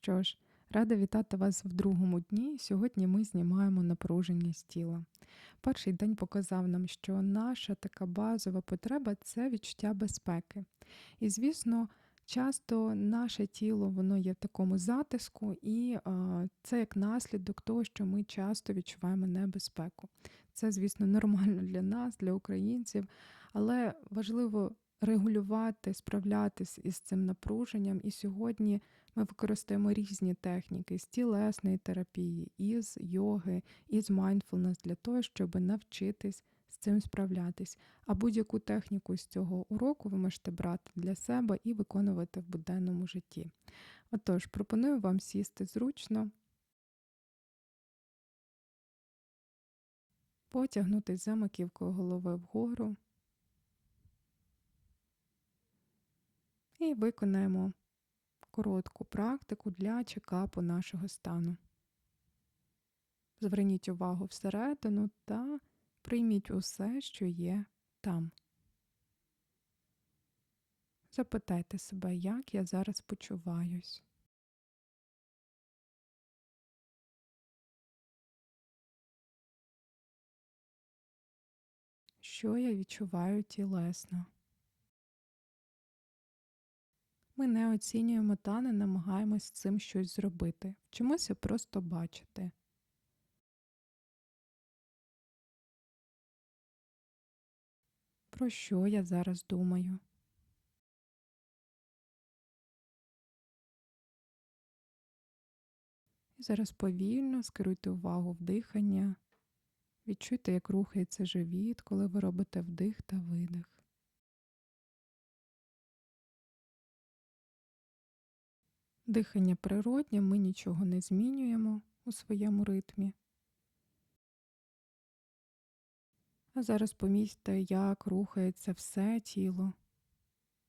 Що ж, рада вітати вас в другому дні. Сьогодні ми знімаємо напруження з тіла. Перший день показав нам, що наша така базова потреба це відчуття безпеки. І, звісно, часто наше тіло воно є в такому затиску, і це як наслідок того, що ми часто відчуваємо небезпеку. Це, звісно, нормально для нас, для українців, але важливо регулювати, справлятись із цим напруженням. І сьогодні ми використаємо різні техніки з тілесної терапії, із йоги, із mindfulness для того, щоб навчитись з цим справлятись. А будь-яку техніку з цього уроку ви можете брати для себе і виконувати в буденному житті. Отож, пропоную вам сісти зручно, потягнутися за маківкою голови вгору. І виконаємо коротку практику для чекапу нашого стану. Зверніть увагу всередину та прийміть усе, що є там. Запитайте себе, як я зараз почуваюсь. Що я відчуваю тілесно? Ми не оцінюємо та не намагаємось цим щось зробити. Вчимося просто бачити. Про що я зараз думаю? І зараз повільно скеруйте увагу в дихання. Відчуйте, як рухається живіт, коли ви робите вдих та видих. Дихання природнє, ми нічого не змінюємо у своєму ритмі. А зараз помітьте, як рухається все тіло,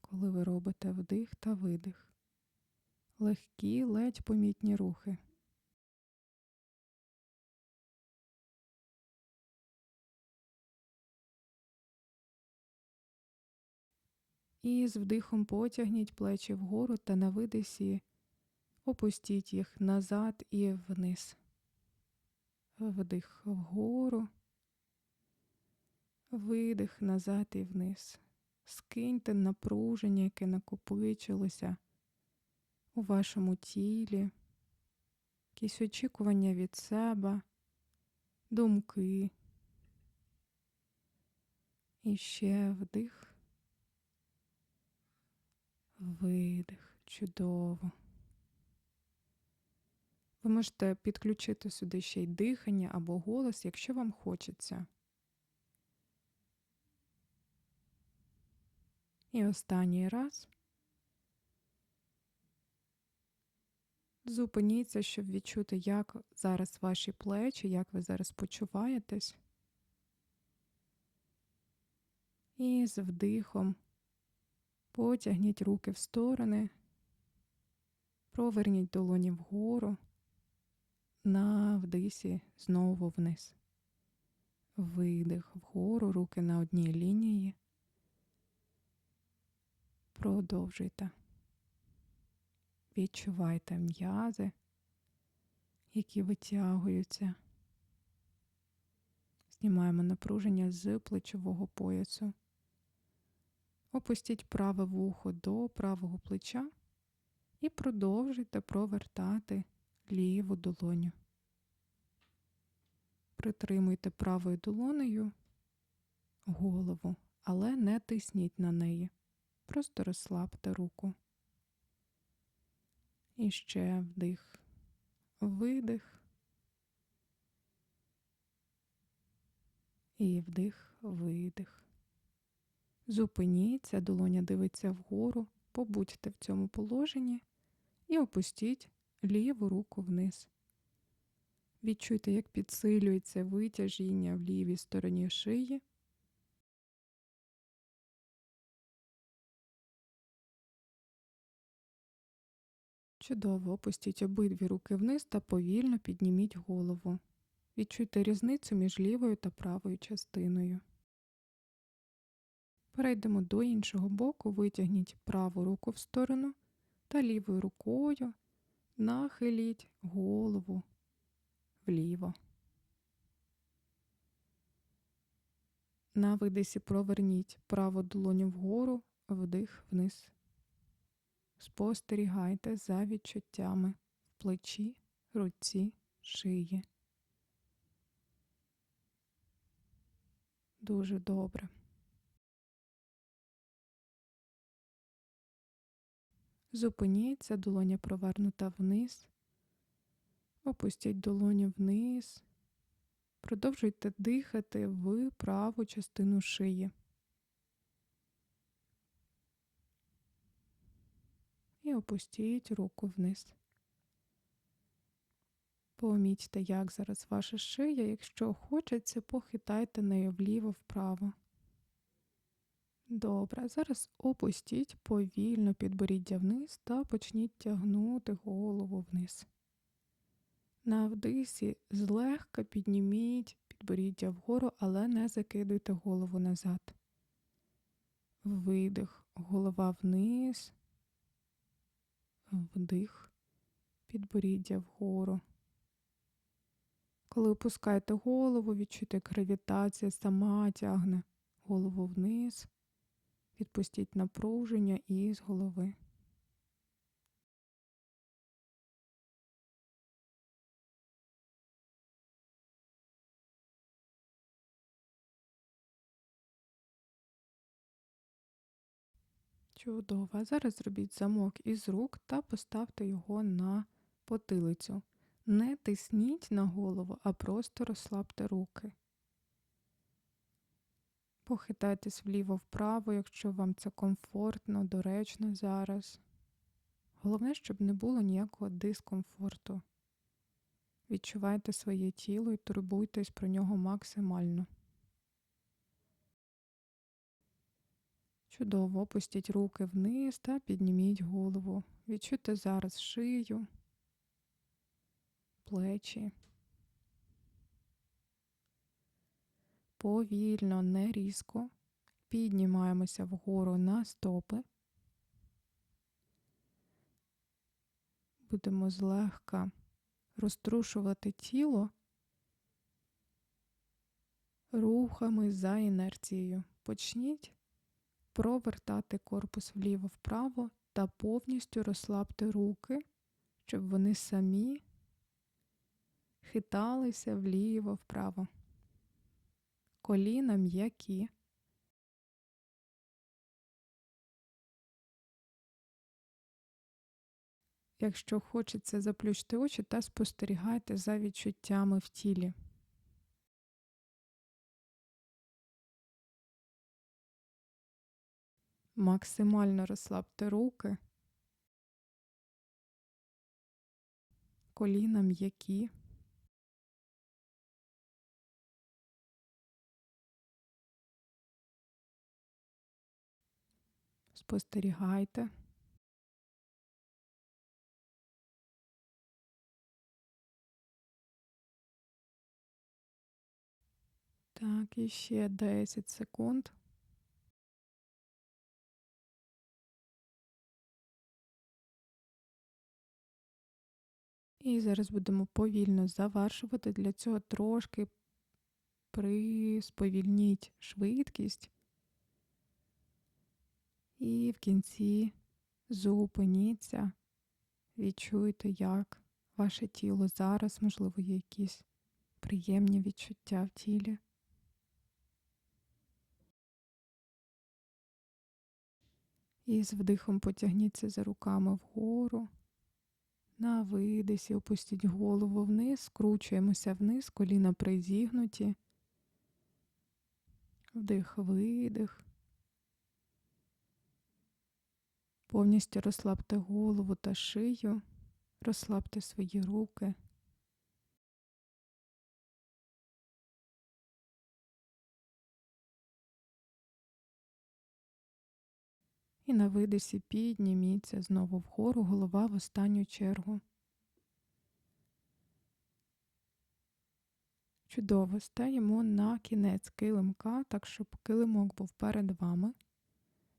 коли ви робите вдих та видих. Легкі, ледь помітні рухи. І з вдихом потягніть плечі вгору та на видисі опустіть їх назад і вниз. Вдих вгору, видих назад і вниз. Скиньте напруження, яке накопичилося у вашому тілі, якісь очікування від себе, думки. І ще вдих, видих, чудово. Ви можете підключити сюди ще й дихання або голос, якщо вам хочеться. І останній раз зупиніться, щоб відчути, як зараз ваші плечі, як ви зараз почуваєтесь. І з вдихом потягніть руки в сторони, проверніть долоні вгору на вдисі знову вниз. Видих вгору, руки на одній лінії. Продовжуйте. Відчувайте м'язи, які витягуються. Знімаємо напруження з плечового поясу. Опустіть праве вухо до правого плеча і продовжуйте провертати ліву долоню. Притримуйте правою долонею голову, але не тисніть на неї. Просто розслабте руку. І ще вдих, видих. І вдих, видих. Зупиніться, долоня дивиться вгору, побудьте в цьому положенні і опустіть ліву руку вниз. Відчуйте, як підсилюється витяжіння в лівій стороні шиї. Чудово опустіть обидві руки вниз та повільно підніміть голову. Відчуйте різницю між лівою та правою частиною. Перейдемо до іншого боку, витягніть праву руку в сторону та лівою рукою Нахиліть голову вліво. На видисі проверніть праву долоню вгору, вдих вниз. Спостерігайте за відчуттями в плечі, руці, шиї. Дуже добре. Зупиніться, долоня провернута вниз. Опустіть долоню вниз. Продовжуйте дихати в праву частину шиї. І опустіть руку вниз. Помічте, як зараз ваша шия, якщо хочеться, похитайте нею вліво-вправо. Добре, зараз опустіть повільно підборіддя вниз та почніть тягнути голову вниз. На вдисі злегка підніміть підборіддя вгору, але не закидуйте голову назад. Видих, голова вниз, вдих, підборіддя вгору. Коли опускаєте голову, відчуйте, як гравітація сама тягне голову вниз, відпустіть напруження із голови. Чудово. Зараз зробіть замок із рук та поставте його на потилицю. Не тисніть на голову, а просто розслабте руки. Похитайтесь вліво-вправо, якщо вам це комфортно, доречно зараз. Головне, щоб не було ніякого дискомфорту. Відчувайте своє тіло і турбуйтесь про нього максимально. Чудово опустіть руки вниз та підніміть голову. Відчуйте зараз шию, плечі. Повільно, не різко. Піднімаємося вгору на стопи. Будемо злегка розтрушувати тіло рухами за інерцією. Почніть провертати корпус вліво-вправо та повністю розслабте руки, щоб вони самі хиталися вліво-вправо. Коліна м'які. Якщо хочеться заплющити очі та спостерігайте за відчуттями в тілі. Максимально розслабте руки, коліна м'які. Спостерігайте. Так, і ще 10 секунд. І зараз будемо повільно завершувати. Для цього трошки присповільніть швидкість. І в кінці зупиніться, відчуйте, як ваше тіло зараз, можливо, є якісь приємні відчуття в тілі. І з вдихом потягніться за руками вгору. На видисі опустіть голову вниз, скручуємося вниз, коліна призігнуті. Вдих, видих. Повністю розслабте голову та шию, розслабте свої руки. І на видисі підніміться знову вгору голова в останню чергу. Чудово стаємо на кінець килимка, так щоб килимок був перед вами.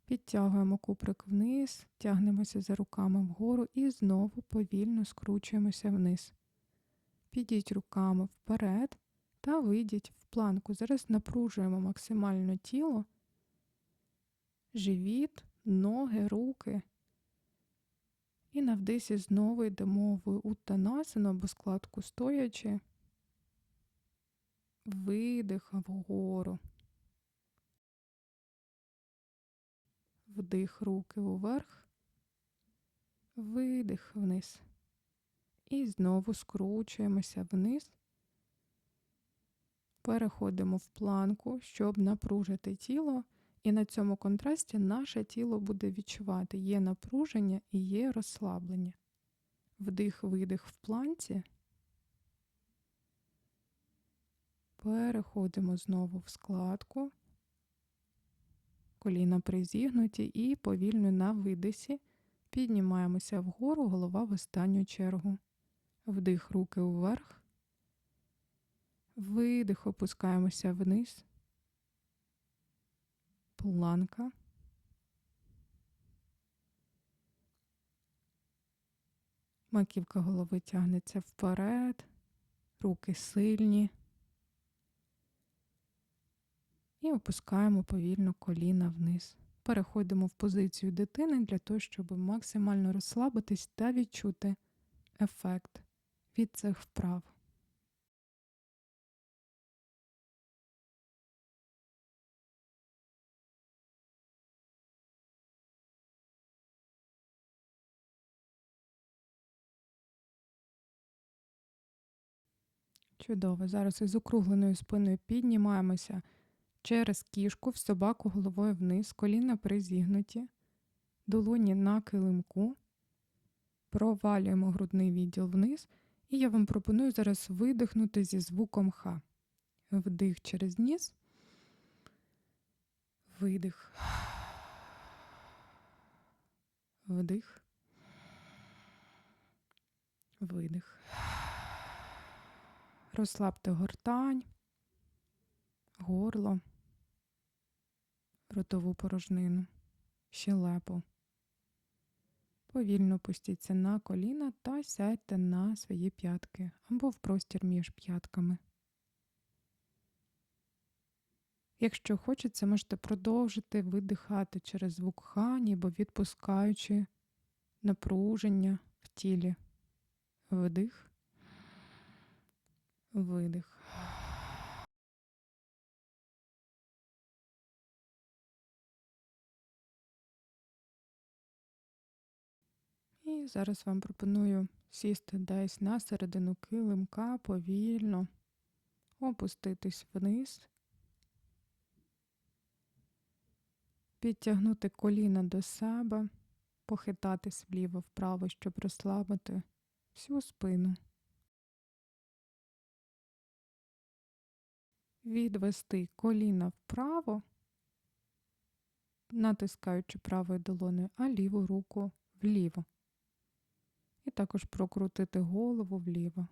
Підтягуємо куприк вниз, тягнемося за руками вгору і знову повільно скручуємося вниз. Підіть руками вперед та вийдіть в планку. Зараз напружуємо максимально тіло, живіт, ноги, руки. І на вдисі знову йдемо в уттанасану або складку стоячи. Видих вгору. Вдих руки уверх, видих вниз. І знову скручуємося вниз. Переходимо в планку, щоб напружити тіло. І на цьому контрасті наше тіло буде відчувати є напруження і є розслаблення. Вдих-видих в планці. Переходимо знову в складку, коліна призігнуті і повільно на видисі піднімаємося вгору, голова в останню чергу. Вдих руки вверх, видих, опускаємося вниз, планка. Маківка голови тягнеться вперед, руки сильні. І опускаємо повільно коліна вниз. Переходимо в позицію дитини для того, щоб максимально розслабитись та відчути ефект від цих вправ. Чудово. Зараз із округленою спиною піднімаємося через кішку в собаку головою вниз, коліна призігнуті, долоні на килимку, провалюємо грудний відділ вниз, і я вам пропоную зараз видихнути зі звуком Х. Вдих через ніс, видих, вдих, видих. Розслабте гортань, горло ротову порожнину, щелепу. Повільно пустіться на коліна та сядьте на свої п'ятки або в простір між п'ятками. Якщо хочеться, можете продовжити видихати через звук ха, ніби відпускаючи напруження в тілі. Вдих, видих. І зараз вам пропоную сісти десь на середину килимка, повільно, опуститись вниз, підтягнути коліна до себе, похитатись вліво-вправо, щоб розслабити всю спину. Відвести коліна вправо, натискаючи правою долоною, а ліву руку вліво. І також прокрутити голову вліво.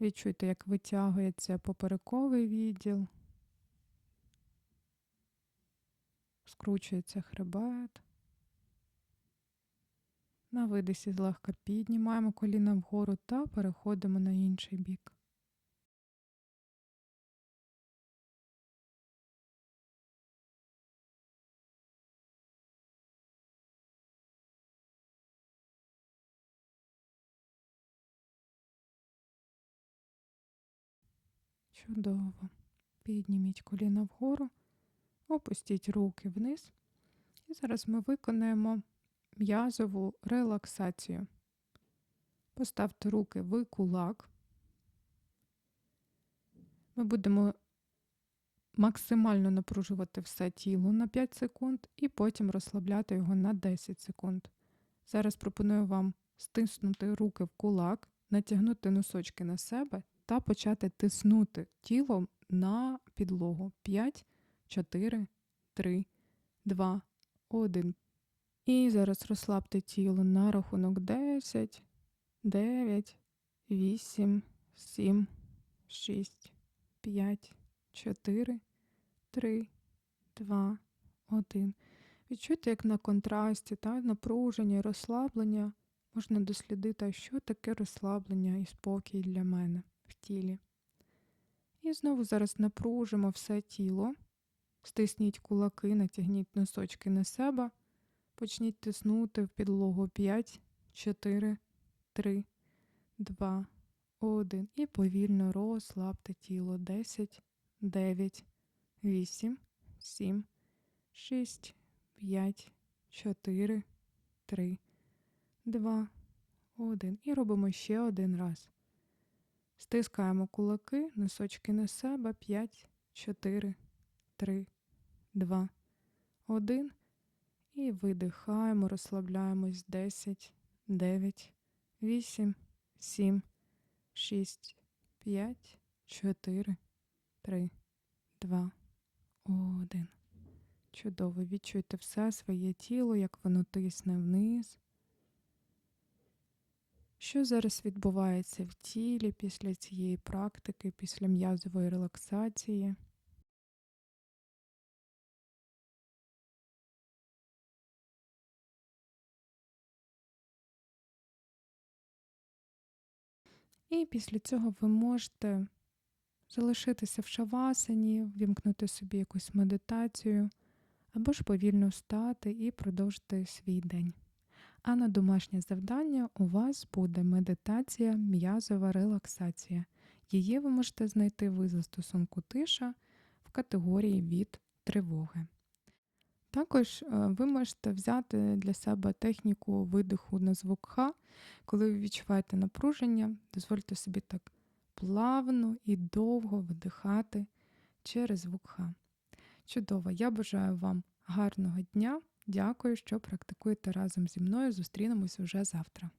Відчуйте, як витягується поперековий відділ, скручується хребет. На видисі злегка піднімаємо коліна вгору та переходимо на інший бік. Чудово. Підніміть коліна вгору, опустіть руки вниз. І зараз ми виконаємо м'язову релаксацію. Поставте руки в кулак. Ми будемо максимально напружувати все тіло на 5 секунд і потім розслабляти його на 10 секунд. Зараз пропоную вам стиснути руки в кулак, натягнути носочки на себе та почати тиснути тілом на підлогу. 5, 4, 3, 2, 1. І зараз розслабте тіло на рахунок 10, 9, 8, 7, 6, 5, 4, 3, два, один. Відчуйте, як на контрасті, та, напруження і розслаблення можна дослідити, що таке розслаблення і спокій для мене в тілі. І знову зараз напружимо все тіло. Стисніть кулаки, натягніть носочки на себе. Почніть тиснути в підлогу 5, 4, 3, 2, 1. І повільно розслабте тіло 10, 9, 8, 7, 6, 5, 4, 3, 2, 1. І робимо ще один раз. Стискаємо кулаки, носочки на себе 5, 4, 3, 2, 1. І видихаємо, розслабляємось 10, 9, 8, 7, 6, 5, 4, 3, 2, 1. Чудово. Відчуйте все своє тіло, як воно тисне вниз. Що зараз відбувається в тілі після цієї практики, після м'язової релаксації? І після цього ви можете залишитися в шавасані, вімкнути собі якусь медитацію, або ж повільно встати і продовжити свій день. А на домашнє завдання у вас буде медитація м'язова релаксація. Її ви можете знайти в застосунку тиша в категорії від тривоги. Також е, ви можете взяти для себе техніку видиху на звук Х. Коли ви відчуваєте напруження, дозвольте собі так плавно і довго видихати через звук Х. Чудово! Я бажаю вам гарного дня. Дякую, що практикуєте разом зі мною. Зустрінемось уже завтра.